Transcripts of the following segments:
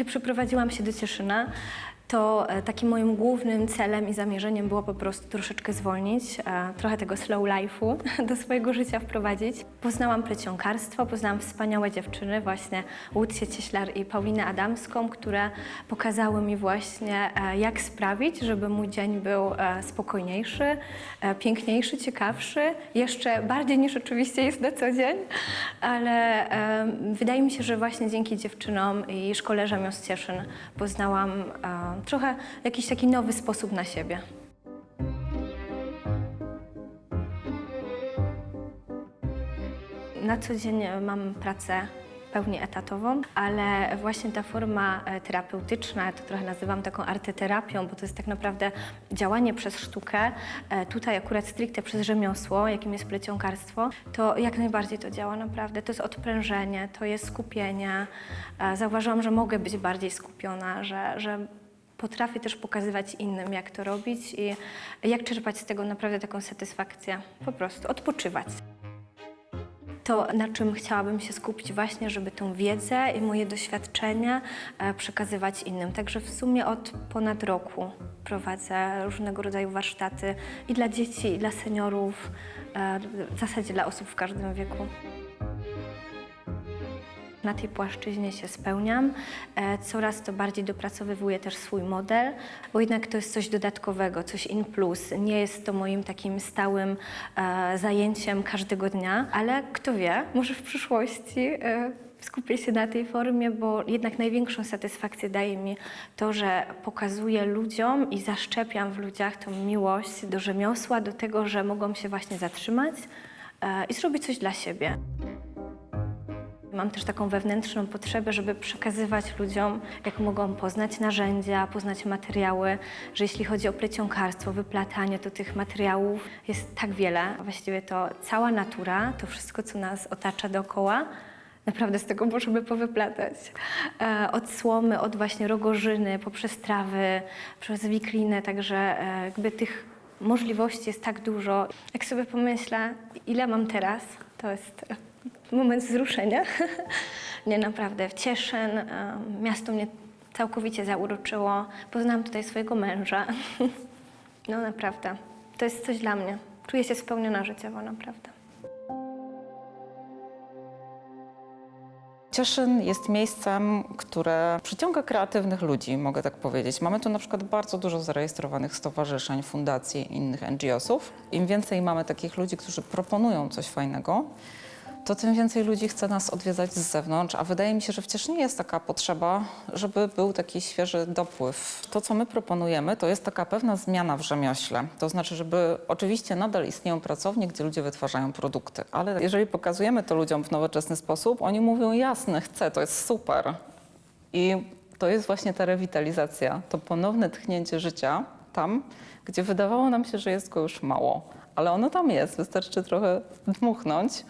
Kiedy przeprowadziłam się do Cieszyna, to e, takim moim głównym celem i zamierzeniem było po prostu troszeczkę zwolnić, e, trochę tego slow life'u do swojego życia wprowadzić. Poznałam plecionkarstwo, poznałam wspaniałe dziewczyny, właśnie Łucję Cieślar i Paulinę Adamską, które pokazały mi właśnie, e, jak sprawić, żeby mój dzień był spokojniejszy, piękniejszy, ciekawszy, jeszcze bardziej niż oczywiście jest na co dzień, ale wydaje mi się, że właśnie dzięki dziewczynom i szkole rzemiosł Cieszyn poznałam trochę jakiś taki nowy sposób na siebie. Na co dzień e, mam pracę pełni etatową, ale właśnie ta forma e, terapeutyczna, to trochę nazywam taką arteterapią, bo to jest tak naprawdę działanie przez sztukę, e, tutaj akurat stricte przez rzemiosło, jakim jest plecionkarstwo, to jak najbardziej to działa naprawdę. To jest odprężenie, to jest skupienie. Zauważyłam, że mogę być bardziej skupiona, że, że potrafię też pokazywać innym, jak to robić i jak czerpać z tego naprawdę taką satysfakcję. Po prostu odpoczywać. To, na czym chciałabym się skupić właśnie, żeby tą wiedzę i moje doświadczenia e, przekazywać innym. Także w sumie od ponad roku prowadzę różnego rodzaju warsztaty i dla dzieci, i dla seniorów, e, w zasadzie dla osób w każdym wieku. Na tej płaszczyźnie się spełniam. E, Coraz to bardziej dopracowywuję też swój model, bo jednak to jest coś dodatkowego, coś in plus. Nie jest to moim takim stałym e, zajęciem każdego dnia, ale kto wie, może w przyszłości e, skupię się na tej formie, bo jednak największą satysfakcję daje mi to, że pokazuję ludziom i zaszczepiam w ludziach tą miłość do rzemiosła, do tego, że mogą się właśnie zatrzymać i zrobić coś dla siebie. Mam też taką wewnętrzną potrzebę, żeby przekazywać ludziom, jak mogą poznać narzędzia, poznać materiały, że jeśli chodzi o plecionkarstwo, wyplatanie, to tych materiałów jest tak wiele. Właściwie to cała natura, to wszystko, co nas otacza dookoła, naprawdę z tego możemy powyplatać. E, od słomy, od właśnie rogorzyny, poprzez trawy, przez wiklinę, także e, jakby tych możliwości jest tak dużo. Jak sobie pomyślę, ile mam teraz, to jest moment wzruszenia. Nie, naprawdę, w Cieszyn, miasto mnie całkowicie zauroczyło. Poznałam tutaj swojego męża. No naprawdę, to jest coś dla mnie. Czuję się spełniona życiowo, naprawdę. Cieszyn jest miejscem, które przyciąga kreatywnych ludzi, mogę tak powiedzieć. Mamy tu na przykład bardzo dużo zarejestrowanych stowarzyszeń, fundacji innych NGO-sów. Im więcej mamy takich ludzi, którzy proponują coś fajnego, to tym więcej ludzi chce nas odwiedzać z zewnątrz, a wydaje mi się, że w Cieszynie jest taka potrzeba, żeby był taki świeży dopływ. To, co my proponujemy, to jest taka pewna zmiana w rzemiośle. To znaczy, żeby oczywiście nadal istnieją pracownie, gdzie ludzie wytwarzają produkty, ale jeżeli pokazujemy to ludziom w nowoczesny sposób, oni mówią jasne, chcę, to jest super. I to jest właśnie ta rewitalizacja, to ponowne tchnięcie życia tam, gdzie wydawało nam się, że jest go już mało. Ale ono tam jest, wystarczy trochę dmuchnąć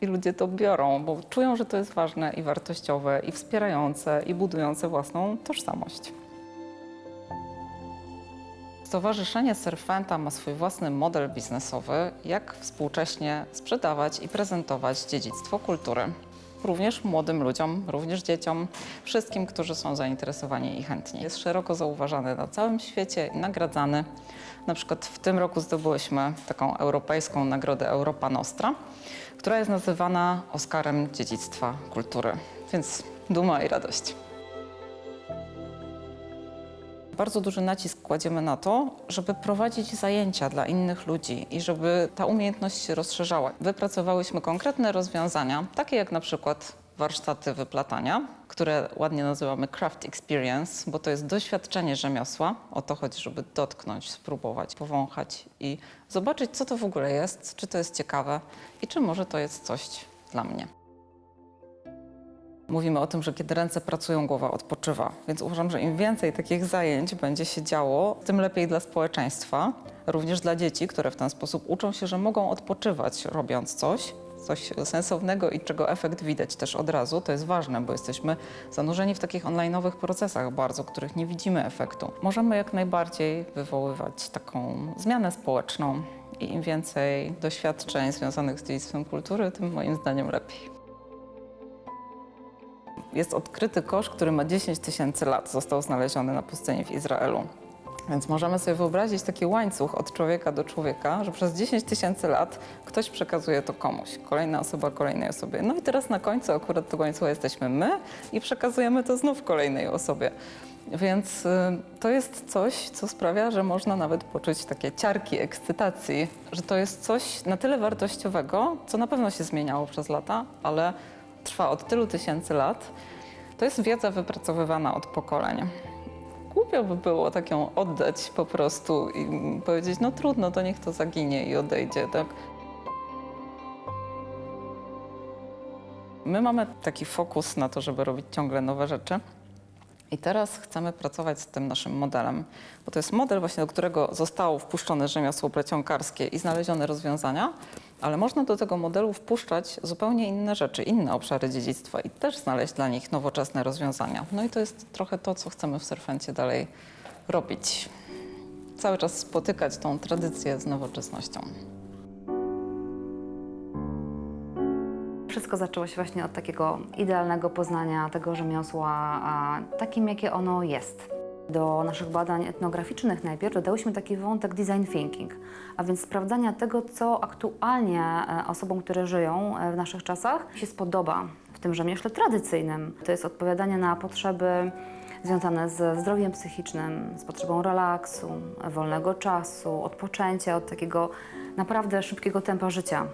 i ludzie to biorą, bo czują, że to jest ważne i wartościowe, i wspierające, i budujące własną tożsamość. Stowarzyszenie Serfenta ma swój własny model biznesowy, jak współcześnie sprzedawać i prezentować dziedzictwo kultury. Również młodym ludziom, również dzieciom, wszystkim, którzy są zainteresowani i chętni. Jest szeroko zauważany na całym świecie i nagradzany. Na przykład w tym roku zdobyłyśmy taką europejską nagrodę Europa Nostra, która jest nazywana Oscarem Dziedzictwa Kultury. Więc duma i radość. Bardzo duży nacisk kładziemy na to, żeby prowadzić zajęcia dla innych ludzi i żeby ta umiejętność się rozszerzała. Wypracowałyśmy konkretne rozwiązania, takie jak na przykład warsztaty wyplatania, które ładnie nazywamy craft experience, bo to jest doświadczenie rzemiosła. O to chodzi, żeby dotknąć, spróbować, powąchać i zobaczyć, co to w ogóle jest, czy to jest ciekawe i czy może to jest coś dla mnie. Mówimy o tym, że kiedy ręce pracują, głowa odpoczywa. Więc uważam, że im więcej takich zajęć będzie się działo, tym lepiej dla społeczeństwa, również dla dzieci, które w ten sposób uczą się, że mogą odpoczywać robiąc coś, coś sensownego i czego efekt widać też od razu. To jest ważne, bo jesteśmy zanurzeni w takich online'owych procesach bardzo, których nie widzimy efektu. Możemy jak najbardziej wywoływać taką zmianę społeczną i im więcej doświadczeń związanych z dziedzictwem kultury, tym moim zdaniem lepiej. Jest odkryty kosz, który ma 10 tysięcy lat. Został znaleziony na pustyni w Izraelu. Więc możemy sobie wyobrazić taki łańcuch od człowieka do człowieka, że przez 10 tysięcy lat ktoś przekazuje to komuś, kolejna osoba kolejnej osobie. No i teraz na końcu akurat tego łańcucha jesteśmy my i przekazujemy to znów kolejnej osobie. Więc y, to jest coś, co sprawia, że można nawet poczuć takie ciarki ekscytacji, że to jest coś na tyle wartościowego, co na pewno się zmieniało przez lata, ale trwa od tylu tysięcy lat. To jest wiedza wypracowywana od pokoleń głupio by było tak ją oddać po prostu i powiedzieć, no trudno, to niech to zaginie i odejdzie, tak? My mamy taki fokus na to, żeby robić ciągle nowe rzeczy. I teraz chcemy pracować z tym naszym modelem, bo to jest model właśnie, do którego zostało wpuszczone rzemiosło plecionkarskie i znalezione rozwiązania, ale można do tego modelu wpuszczać zupełnie inne rzeczy, inne obszary dziedzictwa i też znaleźć dla nich nowoczesne rozwiązania. No i to jest trochę to, co chcemy w Surfencie dalej robić. Cały czas spotykać tą tradycję z nowoczesnością. Wszystko zaczęło się właśnie od takiego idealnego poznania tego rzemiosła, takim jakie ono jest. Do naszych badań etnograficznych najpierw dodałyśmy taki wątek design thinking, a więc sprawdzania tego, co aktualnie e, osobom, które żyją e, w naszych czasach, się spodoba w tym rzemiośle tradycyjnym. To jest odpowiadanie na potrzeby związane ze zdrowiem psychicznym, z potrzebą relaksu, wolnego czasu, odpoczęcia od takiego naprawdę szybkiego tempa życia.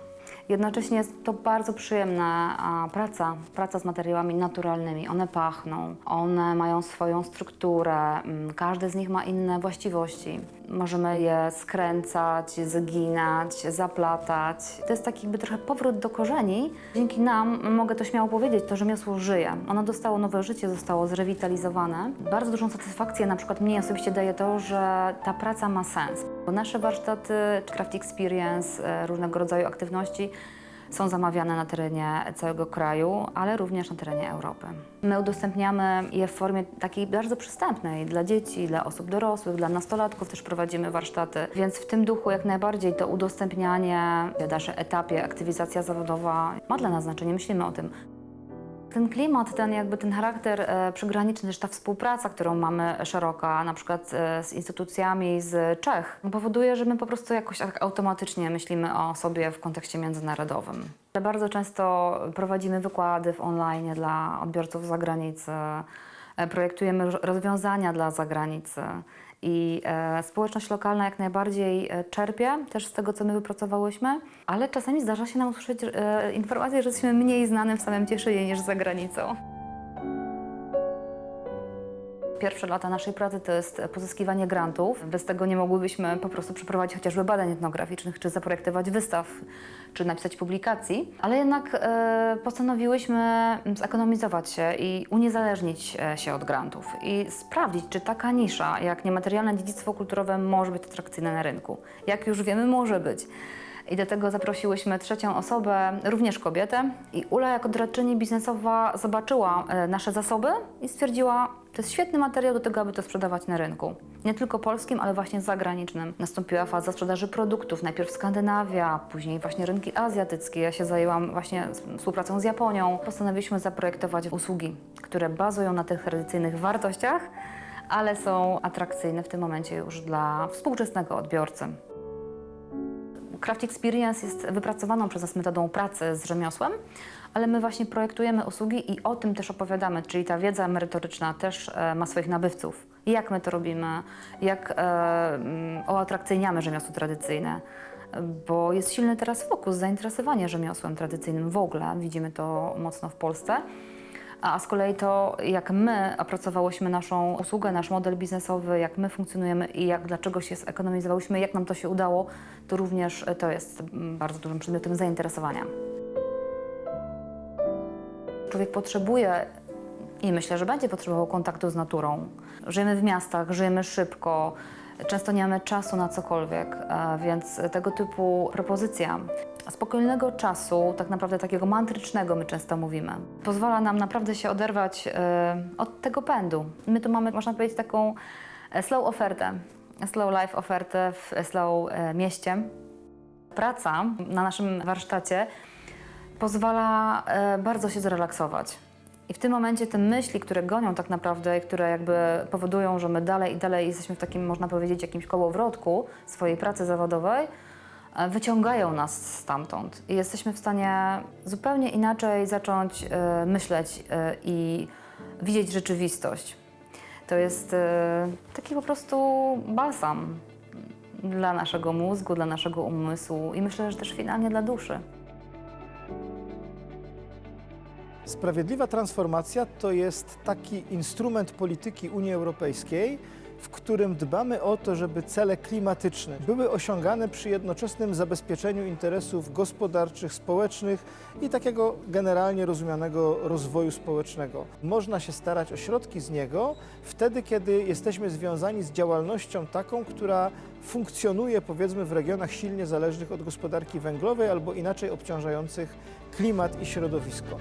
Jednocześnie jest to bardzo przyjemna praca, praca z materiałami naturalnymi. One pachną, one mają swoją strukturę, mm, każdy z nich ma inne właściwości. Możemy je skręcać, zginać, zaplatać. To jest taki jakby trochę powrót do korzeni. Dzięki nam, mogę to śmiało powiedzieć, to rzemiosło żyje. Ono dostało nowe życie, zostało zrewitalizowane. Bardzo dużą satysfakcję na przykład mnie osobiście daje to, że ta praca ma sens. Bo nasze warsztaty, craft experience, e, różnego rodzaju aktywności są zamawiane na terenie całego kraju, ale również na terenie Europy. My udostępniamy je w formie takiej bardzo przystępnej dla dzieci, dla osób dorosłych, dla nastolatków też prowadzimy warsztaty, więc w tym duchu jak najbardziej to udostępnianie, w dalszym etapie aktywizacja zawodowa ma dla nas znaczenie, myślimy o tym. Ten klimat, ten jakby ten charakter e, przygraniczny, też ta współpraca, którą mamy szeroka, na przykład e, z instytucjami z Czech, powoduje, że my po prostu jakoś tak automatycznie myślimy o sobie w kontekście międzynarodowym. Bardzo często prowadzimy wykłady w online dla odbiorców z zagranicy, e, projektujemy roz- rozwiązania dla zagranicy. I e, społeczność lokalna jak najbardziej e, czerpie też z tego, co my wypracowałyśmy, ale czasami zdarza się nam usłyszeć e, informację, że jesteśmy mniej znanym w samym Cieszynie niż za granicą. Pierwsze lata naszej pracy to jest pozyskiwanie grantów. Bez tego nie mogłybyśmy po prostu przeprowadzić chociażby badań etnograficznych, czy zaprojektować wystaw, czy napisać publikacji. Ale jednak e, postanowiłyśmy zekonomizować się i uniezależnić e, się od grantów i sprawdzić, czy taka nisza jak niematerialne dziedzictwo kulturowe może być atrakcyjne na rynku. Jak już wiemy, może być. I do tego zaprosiłyśmy trzecią osobę, również kobietę. I Ula jako doradczyni biznesowa zobaczyła e, nasze zasoby i stwierdziła, to jest świetny materiał do tego, aby to sprzedawać na rynku. Nie tylko polskim, ale właśnie zagranicznym. Nastąpiła faza sprzedaży produktów, najpierw Skandynawia, później właśnie rynki azjatyckie. Ja się zajęłam właśnie współpracą z Japonią. Postanowiliśmy zaprojektować usługi, które bazują na tych tradycyjnych wartościach, ale są atrakcyjne w tym momencie już dla współczesnego odbiorcy. Craft Experience jest wypracowaną przez nas metodą pracy z rzemiosłem, ale my właśnie projektujemy usługi i o tym też opowiadamy, czyli ta wiedza merytoryczna też e, ma swoich nabywców. Jak my to robimy, jak e, mm, uatrakcyjniamy rzemiosło tradycyjne, bo jest silny teraz fokus, zainteresowanie rzemiosłem tradycyjnym w ogóle, widzimy to mocno w Polsce. A z kolei to, jak my opracowałyśmy naszą usługę, nasz model biznesowy, jak my funkcjonujemy i jak dlaczego się zekonomizowałyśmy, jak nam to się udało, to również to jest bardzo dużym przedmiotem zainteresowania. Człowiek potrzebuje i myślę, że będzie potrzebował kontaktu z naturą. Żyjemy w miastach, żyjemy szybko, często nie mamy czasu na cokolwiek, e, więc tego typu propozycja spokojnego czasu, tak naprawdę takiego mantrycznego my często mówimy, pozwala nam naprawdę się oderwać e, od tego pędu. My tu mamy, można powiedzieć, taką e, slow ofertę, slow life ofertę w slow e, mieście. Praca na naszym warsztacie pozwala e, bardzo się zrelaksować. I w tym momencie te myśli, które gonią tak naprawdę, które jakby powodują, że my dalej i dalej jesteśmy w takim, można powiedzieć, jakimś kołowrotku swojej pracy zawodowej, e, wyciągają nas stamtąd. I jesteśmy w stanie zupełnie inaczej zacząć e, myśleć e, i widzieć rzeczywistość. To jest e, taki po prostu balsam dla naszego mózgu, dla naszego umysłu i myślę, że też finalnie dla duszy. Sprawiedliwa transformacja to jest taki instrument polityki Unii Europejskiej, w którym dbamy o to, żeby cele klimatyczne były osiągane przy jednoczesnym zabezpieczeniu interesów gospodarczych, społecznych i takiego generalnie rozumianego rozwoju społecznego. Można się starać o środki z niego wtedy, kiedy jesteśmy związani z działalnością taką, która funkcjonuje powiedzmy w regionach silnie zależnych od gospodarki węglowej albo inaczej obciążających klimat i środowisko.